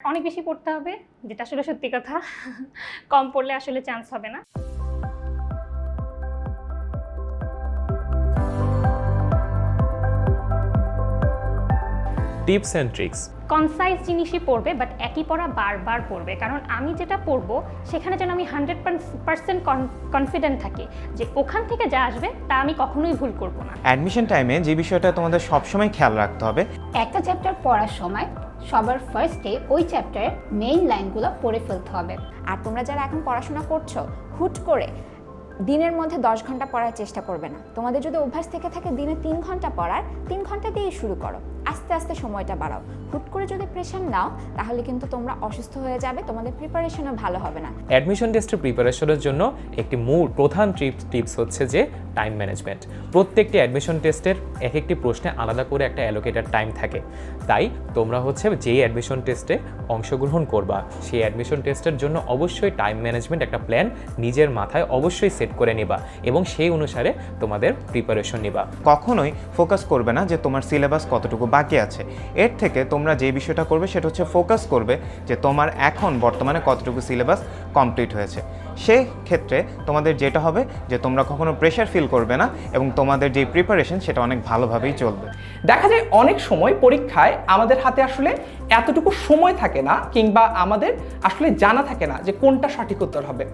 অনেক বেশি পড়তে হবে যেটা আসলে সত্যি কথা। কম পড়লে আসলে চান্স হবে না। টিপস অ্যান্ড ট্রিক্স কনসাইজ জিনিসই পড়বে বাট একই পড়া বারবার পড়বে। কারণ আমি যেটা পড়ব সেখানে যেন আমি হান্ড্রেড পার্সেন্ট কনফিডেন্ট থাকি যে ওখান থেকে যা আসবে তা আমি কখনোই ভুল করব না। অ্যাডমিশন টাইমে যে বিষয়টা তোমাদের সবসময় খেয়াল রাখতে হবে। একটা চ্যাপ্টার পড়ার সময় সবার ফার্স্টে ওই চ্যাপ্টারের মেইন লাইনগুলো পড়ে ফেলতে হবে। আর তোমরা যারা এখন পড়াশোনা করছ, হুট করে দিনের মধ্যে দশ ঘণ্টা পড়ার চেষ্টা করবে না। তোমাদের যদি অভ্যাস থেকে থাকে দিনে তিন ঘণ্টা পড়ার, তিন ঘণ্টা দিয়েই শুরু করো। আস্তে আস্তে সময়টা বাড়াও। হুট করে যদি প্রেশার নাও, তাহলে কিন্তু তোমরা অসুস্থ হয়ে যাবে, তোমাদের প্রিপারেশনও ভালো হবে না। অ্যাডমিশন টেস্টের প্রিপারেশনের জন্য একটি মূল প্রধান টিপস টিপস হচ্ছে যে টাইম ম্যানেজমেন্ট প্রত্যেকটি অ্যাডমিশন টেস্টের এক একটি প্রশ্নে আলাদা করে একটা অ্যালোকেটেড টাইম থাকে। তাই তোমরা হচ্ছে যেই অ্যাডমিশন টেস্টে অংশগ্রহণ করবা, সেই অ্যাডমিশন টেস্টের জন্য অবশ্যই টাইম ম্যানেজমেন্ট একটা প্ল্যান নিজের মাথায় অবশ্যই সেট করে নেবা এবং সেই অনুসারে তোমাদের প্রিপারেশন নেবা। কখনোই ফোকাস করবে না যে তোমার সিলেবাস কতটুকু বাকি আছে। এর থেকে তোমরা যে বিষয়টা করবে সেটা হচ্ছে ফোকাস করবে যে তোমার এখন বর্তমানে কতটুকু সিলেবাস কমপ্লিট হয়েছে। সেই ক্ষেত্রে তোমাদের যেটা হবে যে তোমরা কখনো প্রেশার ফিল করবে না এবং তোমাদের যে প্রিপারেশন সেটা অনেক ভালোভাবেই চলবে। দেখা যায় অনেক সময় পরীক্ষায় আমাদের হাতে আসলে এতটুকু সময় থাকে না কিংবা আমাদের আসলে জানা থাকে না যে কোনটা সঠিক উত্তর হবে।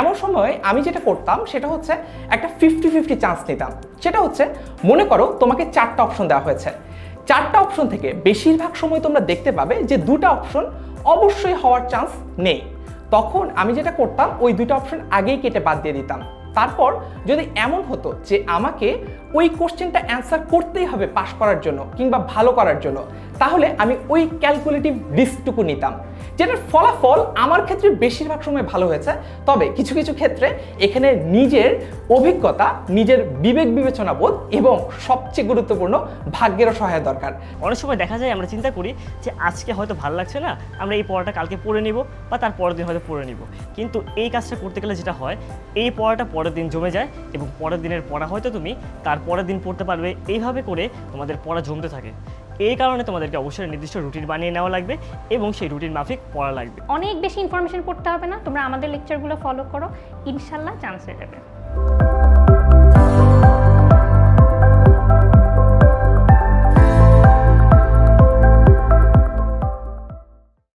এমন সময় আমি যেটা করতাম সেটা হচ্ছে একটা ফিফটি ফিফটি চান্স নিতাম। সেটা হচ্ছে মনে করো তোমাকে চারটা অপশন দেওয়া হয়েছে। চারটা অপশন থেকে বেশিরভাগ সময় তোমরা দেখতে পাবে যে দুটো অপশন অবশ্যই হওয়ার চান্স নেই। তখন আমি যেটা করতাম, ওই দুটো অপশন আগেই কেটে বাদ দিয়ে দিতাম। তারপর যদি এমন হতো যে আমাকে ওই কোশ্চেনটা অ্যান্সার করতেই হবে পাশ করার জন্য কিংবা ভালো করার জন্য, তাহলে আমি ওই ক্যালকুলেটিভ রিস্কটুকু নিতাম। যেটার ফলাফল আমার ক্ষেত্রে বেশিরভাগ সময় ভালো হয়েছে। তবে কিছু কিছু ক্ষেত্রে এখানে নিজের অভিজ্ঞতা, নিজের বিবেক বিবেচনা বোধ এবং সবচেয়ে গুরুত্বপূর্ণ ভাগ্যেরও সহায়তা দরকার। অনেক সময় দেখা যায় আমরা চিন্তা করি যে আজকে হয়তো ভালো লাগছে না, আমরা এই পড়াটা কালকে পড়ে নিব বা তার পরের দিন হয়তো পড়ে নিব। কিন্তু এই কাজটা করতে গেলে যেটা হয়, এই পড়াটা পরের দিন জমে যায় এবং পরের দিনের পড়া হয়তো তুমি তার পরের দিন পড়তে পারবে। এইভাবে করে তোমাদের পড়া জমতে থাকে। এই কারণে তোমাদেরকে অবশ্যই নির্দিষ্ট রুটিন বানিয়ে নেওয়া লাগবে এবং সেই রুটিন মাফিক পড়া লাগবে। অনেক বেশি ইনফরমেশন পড়তে হবে না, তোমরা আমাদের লেকচারগুলো ফলো করো। ইনশাল্লাহ চান্স হয়ে যাবে।